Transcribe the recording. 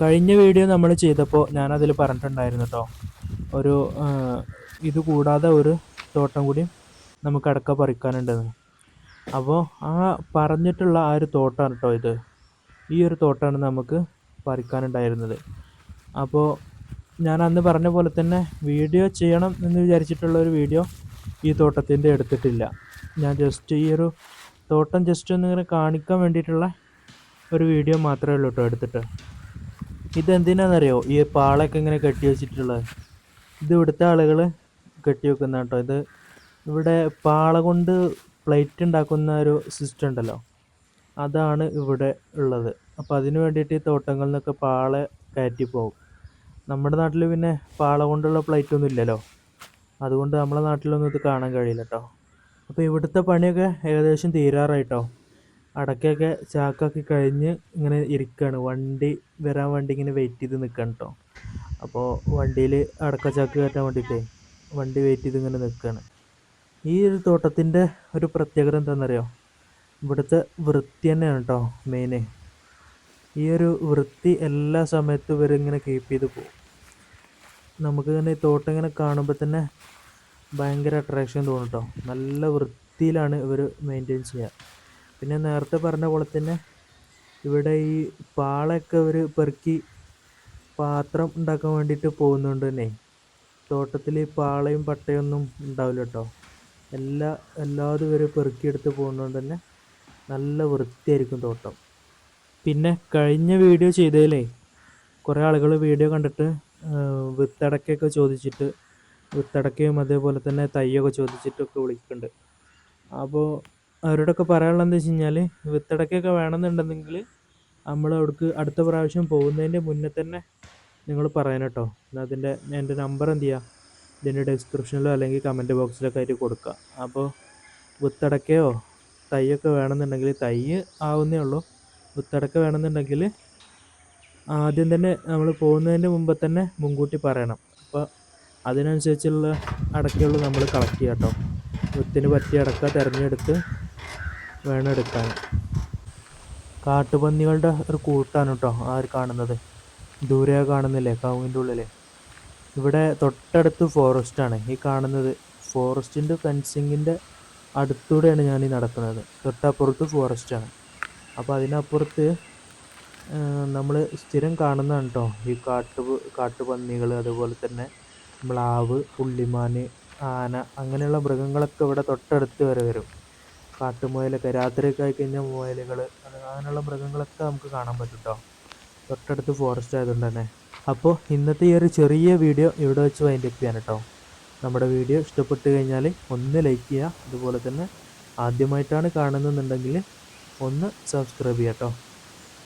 കഴിഞ്ഞ വീഡിയോ നമ്മൾ ചെയ്തപ്പോൾ ഞാനതിൽ പറഞ്ഞിട്ടുണ്ടായിരുന്നു കേട്ടോ ഒരു ഇത് കൂടാതെ ഒരു തോട്ടം കൂടി നമുക്ക് അടക്ക പറിക്കാനുണ്ടെന്ന്. അപ്പോൾ ആ പറഞ്ഞിട്ടുള്ള ആ ഒരു തോട്ടമാണ് കേട്ടോ ഇത്. ഈ ഒരു തോട്ടമാണ് നമുക്ക് പറിക്കാനുണ്ടായിരുന്നത്. അപ്പോൾ ഞാൻ അന്ന് പറഞ്ഞ പോലെ തന്നെ വീഡിയോ ചെയ്യണം എന്ന് വിചാരിച്ചിട്ടുള്ള ഒരു വീഡിയോ ഈ തോട്ടത്തിന്റെ എടുത്തിട്ടില്ല. ഞാൻ ജസ്റ്റ് ഈ ഒരു തോട്ടം ജസ്റ്റ് ഒന്ന് ഇങ്ങനെ കാണിക്കാൻ വേണ്ടിയിട്ടുള്ള ഒരു വീഡിയോ മാത്രമേ ഉള്ളൂ കേട്ടോ എടുത്തിട്ട്. ഇതെന്തിനാണെന്നറിയോ ഈ പാളൊക്കെ ഇങ്ങനെ കെട്ടി വെച്ചിട്ടുള്ളത്. ഇത് ഇവിടുത്തെ ആളുകൾ കെട്ടി വെക്കുന്ന കേട്ടോ. ഇത് ഇവിടെ പാള കൊണ്ട് പ്ലേറ്റ് ഉണ്ടാക്കുന്ന ഒരു സിസ്റ്റം ഉണ്ടല്ലോ. അതാണ് ഇവിടെ ഉള്ളത്. അപ്പോൾ അതിന് വേണ്ടിയിട്ട് ഈ തോട്ടങ്ങളിൽ നിന്നൊക്കെ പാള കയറ്റി പോകും. നമ്മുടെ നാട്ടിൽ പിന്നെ പാള കൊണ്ടുള്ള പ്ലേറ്റ് ഒന്നും ഇല്ലല്ലോ. അതുകൊണ്ട് നമ്മളെ നാട്ടിലൊന്നും ഇത് കാണാൻ കഴിയില്ല കേട്ടോ. അപ്പോൾ ഇവിടുത്തെ പണിയൊക്കെ ഏകദേശം തീരാറായിട്ടോ. അടക്കയൊക്കെ ചാക്കാക്കി കഴിഞ്ഞ് ഇങ്ങനെ ഇരിക്കുകയാണ് വണ്ടി വരാൻ വേണ്ടി ഇങ്ങനെ വെയിറ്റ് ചെയ്ത് നിൽക്കണം കേട്ടോ അപ്പോൾ വണ്ടിയിൽ അടക്ക ചാക്ക് കയറ്റാൻ വേണ്ടിയിട്ടേ വണ്ടി വെയിറ്റ് ചെയ്ത് ഇങ്ങനെ നിൽക്കുകയാണ് ഈ ഒരു തോട്ടത്തിന്റെ ഒരു പ്രത്യേകത എന്താണെന്നറിയോ? ഇവിടുത്തെ വൃത്തി തന്നെയാണ് കേട്ടോ മെയിന് ഈ ഒരു വൃത്തി എല്ലാ സമയത്തും ഇവരിങ്ങനെ കീപ്പ് ചെയ്ത് പോകും നമുക്ക് തന്നെ ഈ തോട്ടം ഇങ്ങനെ കാണുമ്പോൾ തന്നെ ഭയങ്കര അട്രാക്ഷൻ തോന്നും കേട്ടോ നല്ല വൃത്തിയിലാണ് ഇവർ മെയിന്റെയിൻ ചെയ്യുക. പിന്നെ നേരത്തെ പറഞ്ഞ പോലെ തന്നെ ഇവിടെ ഈ പാളയൊക്കെ അവർ പെറുക്കി പാത്രം ഉണ്ടാക്കാൻ വേണ്ടിയിട്ട് പോകുന്നുണ്ട് തന്നെ തോട്ടത്തിൽ ഈ പാളയും പട്ടയൊന്നും ഉണ്ടാവില്ല കേട്ടോ. എല്ലാ എല്ലാതും ഇവർ പെറുക്കിയെടുത്ത് പോകുന്നതുകൊണ്ട് തന്നെ നല്ല വൃത്തിയായിരിക്കും തോട്ടം. പിന്നെ കഴിഞ്ഞ വീഡിയോ ചെയ്തതിലേ കുറേ ആളുകൾ വീഡിയോ കണ്ടിട്ട് വിത്തടക്കൊക്കെ ചോദിച്ചിട്ട് വിത്തടക്കയും അതേപോലെ തന്നെ തൈയൊക്കെ ചോദിച്ചിട്ടൊക്കെ വിളിക്കുന്നുണ്ട്. അപ്പോൾ അവരോടൊക്കെ പറയാനുള്ളത് എന്താ വെച്ച് കഴിഞ്ഞാൽ വിത്തടക്കൊക്കെ വേണമെന്നുണ്ടെങ്കിൽ നമ്മൾ അവിടേക്ക് അടുത്ത പ്രാവശ്യം പോകുന്നതിന്റെ മുന്നേ തന്നെ നിങ്ങൾ പറയാൻ കേട്ടോ. അതിന്റെ എന്റെ നമ്പർ എന്ത് ചെയ്യുക ഇതിന്റെ ഡിസ്ക്രിപ്ഷനിലോ അല്ലെങ്കിൽ കമന്റ് ബോക്സിലൊക്കെ ആയിട്ട് കൊടുക്കുക. അപ്പോൾ വിത്തടക്കയോ തൈയൊക്കെ വേണമെന്നുണ്ടെങ്കിൽ തൈ ആവുന്നേ ഉള്ളൂ. വിത്തടക്ക വേണമെന്നുണ്ടെങ്കിൽ ആദ്യം തന്നെ നമ്മൾ പോകുന്നതിന്റെ മുമ്പ് തന്നെ മുൻകൂട്ടി പറയണം. അപ്പോൾ അതിനനുസരിച്ചുള്ള അടക്കയുള്ളൂ നമ്മൾ കളക്ട് ചെയ്യാം കേട്ടോ. വിത്തിന് പറ്റിയ അടക്ക തിരഞ്ഞെടുത്ത് വേണം എടുക്കാൻ. കാട്ടുപന്നികളുടെ ഒരു കൂട്ടാണ് കേട്ടോ ആ ഒരു കാണുന്നത്. ദൂരെ കാണുന്നില്ലേ? കവുങ്ങിന്റെ ഉള്ളിൽ ഇവിടെ തൊട്ടടുത്ത് ഫോറസ്റ്റാണ് ഈ കാണുന്നത് ഫോറസ്റ്റിന്റെ ഫെൻസിങ്ങിന്റെ അടുത്തൂടെയാണ് ഞാൻ ഈ നടക്കുന്നത്. തൊട്ടപ്പുറത്ത് ഫോറസ്റ്റാണ് അപ്പോൾ അതിനപ്പുറത്ത് നമ്മൾ സ്ഥിരം കാണുന്നതാണ് കേട്ടോ ഈ കാട്ടു കാട്ടുപന്നികൾ അതുപോലെ തന്നെ മ്ലാവ് പുള്ളിമാൻ ആന അങ്ങനെയുള്ള മൃഗങ്ങളൊക്കെ ഇവിടെ തൊട്ടടുത്ത് വരെ വരും. കാട്ടുമുയലൊക്കെ രാത്രിയൊക്കെ ആയിക്കഴിഞ്ഞാൽ മുയലുകൾ അങ്ങനെയുള്ള മൃഗങ്ങളൊക്കെ നമുക്ക് കാണാൻ പറ്റും കേട്ടോ തൊട്ടടുത്ത് ഫോറസ്റ്റ് ആയതുകൊണ്ട് തന്നെ. അപ്പോൾ ഇന്നത്തെ ഈ ഒരു ചെറിയ വീഡിയോ ഇവിടെ വെച്ച് വൈൻഡ് ചെയ്യാൻ കേട്ടോ നമ്മുടെ വീഡിയോ ഇഷ്ടപ്പെട്ട് കഴിഞ്ഞാൽ ഒന്ന് ലൈക്ക് ചെയ്യുക. അതുപോലെ തന്നെ ആദ്യമായിട്ടാണ് കാണുന്നതെന്നുണ്ടെങ്കിൽ ഒന്ന് സബ്സ്ക്രൈബ് ചെയ്യാം കേട്ടോ